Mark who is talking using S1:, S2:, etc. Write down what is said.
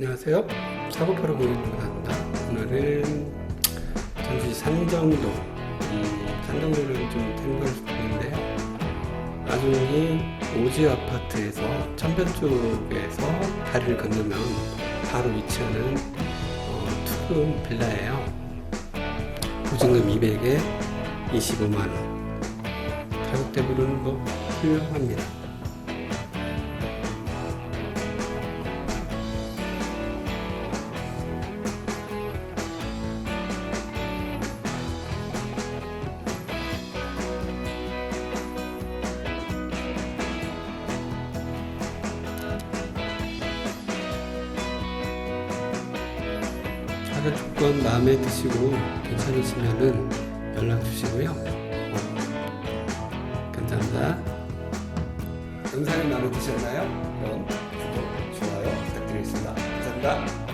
S1: 안녕하세요. 작업하러 고객입니다. 오늘은 전주시 산정동, 음, 산정동은 좀 생각할 수 있는데 나중에 오지 아파트에서 천변 쪽에서 다리를 건너면 바로 위치하는 어, 투룸 빌라예요. 보증금 200에 25만 원. 가격대부로는 뭐 훌륭합니다. 자격 조건 마음에 드시고 괜찮으시면은 연락 주시고요. 감사합니다. 영상이 마음에 드셨나요? 그럼 구독, 좋아요 부탁드리겠습니다. 감사합니다.